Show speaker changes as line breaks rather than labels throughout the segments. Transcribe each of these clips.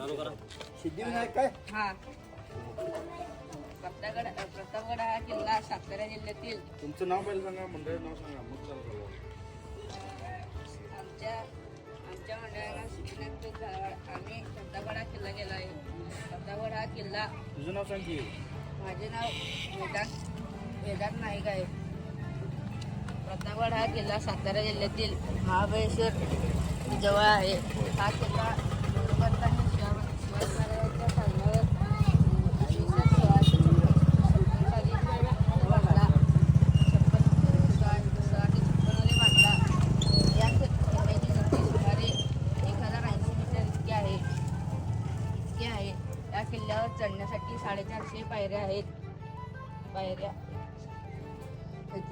सिद्धिविनायक काय?
हा. प्रतापगड प्रतापगड हा किल्ला सातारा जिल्ह्यातील
तुमचं नाव पहिलं सांगा मंडळी नाव सांगा मग चालू.
आमच्या आमच्या मंडळाला सिद्धनाथ गावाड आम्ही प्रतापगड हा किल्ला गेला आहे. प्रतापगड हा किल्ला
तुझं नाव सांग की.
माझे नाव वेदांत वेदांत नाईक आहे. प्रतापगड हा किल्ला सातारा जिल्ह्यातील महाबळेश्वर जवळ आहे. हा किल्ला किल्ल्यावर चढण्यासाठी साडेचारशे पायऱ्या आहेत. पायऱ्या.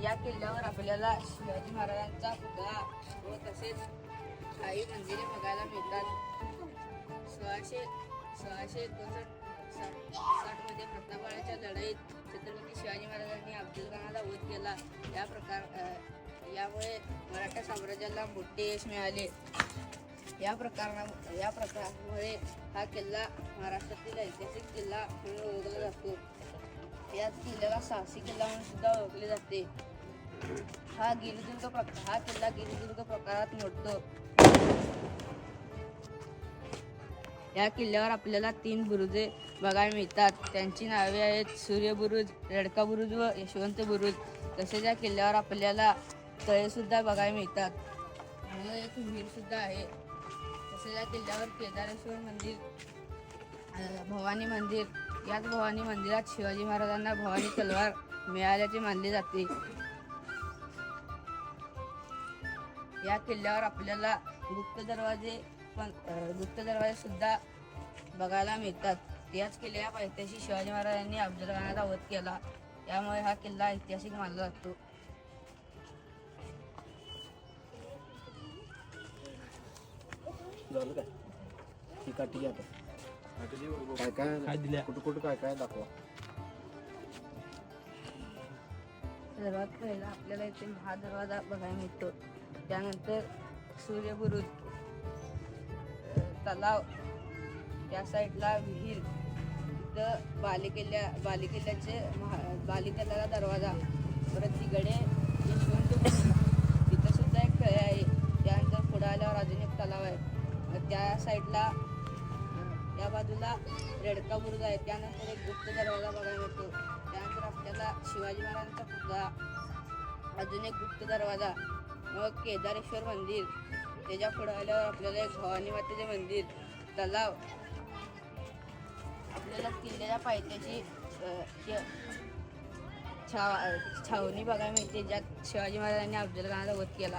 या किल्ल्यावर आपल्याला शिवाजी महाराजांचा पुतळा व तसेच काही मंदिरे बघायला मिळतात. सोळाशे सोळाशे एकोणसाठ साठ साठमध्ये प्रतापाळ्याच्या लढाईत छत्रपती शिवाजी महाराजांनी अब्दुल खानाला वध केला. या प्रकार यामुळे मराठा साम्राज्याला मोठे यश मिळाले. या प्रकारा या प्रकारामुळे हा किल्ला महाराष्ट्रातील ऐतिहासिक किल्ला म्हणून ओळखला जातो. या किल्ल्याला साहसी किल्ला म्हणून सुद्धा ओळखले जाते. हा गिरिदुर्ग प्रकार हा किल्ला गिरिदुर्ग प्रकारात मोडतो. या किल्ल्यावर आपल्याला तीन बुरुजे बघायला मिळतात. त्यांची नावे आहेत सूर्यबुरुज रेडका बुरुज व यशवंत बुरुज. तसेच या किल्ल्यावर आपल्याला तळेसुद्धा बघायला मिळतात. आणि एक विहीरसुद्धा आहे. असलेल्या किल्ल्यावर केदारेश्वर मंदिर भवानी मंदिर याच भवानी मंदिरात शिवाजी महाराजांना भवानी तलवार मिळाल्याचे मानले जाते. या किल्ल्यावर आपल्याला गुप्त दरवाजे पण गुप्त दरवाजे सुद्धा बघायला मिळतात. याच किल्ल्या पायथ्याशी शिवाजी महाराजांनी अफजल खानाचा वध केला. त्यामुळे हा किल्ला ऐतिहासिक मानला जातो.
झालं काय? ठीक आहे आता. काय काय? दिल्या? कुठं कुठं काय काय दाखवा.
सर्वात पहिला आपल्याला इथे महादरवाजा बघायला मिळतो. त्यानंतर सूर्यबुरुज तलाव त्या साईडला विहीर इथं बालेकिल्ल्या बालेकिल्ल्याचे महा बालेकिल्ल्याला दरवाजा परत तिकडे यशवंत त्या साईडला या बाजूला रेडका बुरुज आहे. त्यानंतर एक गुप्त दरवाजा बघायला मिळतो. त्यानंतर आपल्याला शिवाजी महाराजांचा पुतळा अजून एक गुप्त दरवाजा मग केदारेश्वर मंदिर. त्याच्या पुढे आल्यावर आपल्याला एक भवानी मातेचे मंदिर तलाव. आपल्याला किल्ल्याच्या पायथ्याची अ, छाव छावणी बघायला मिळते ज्यात शिवाजी महाराजांनी अफजल खानाचा वध केला.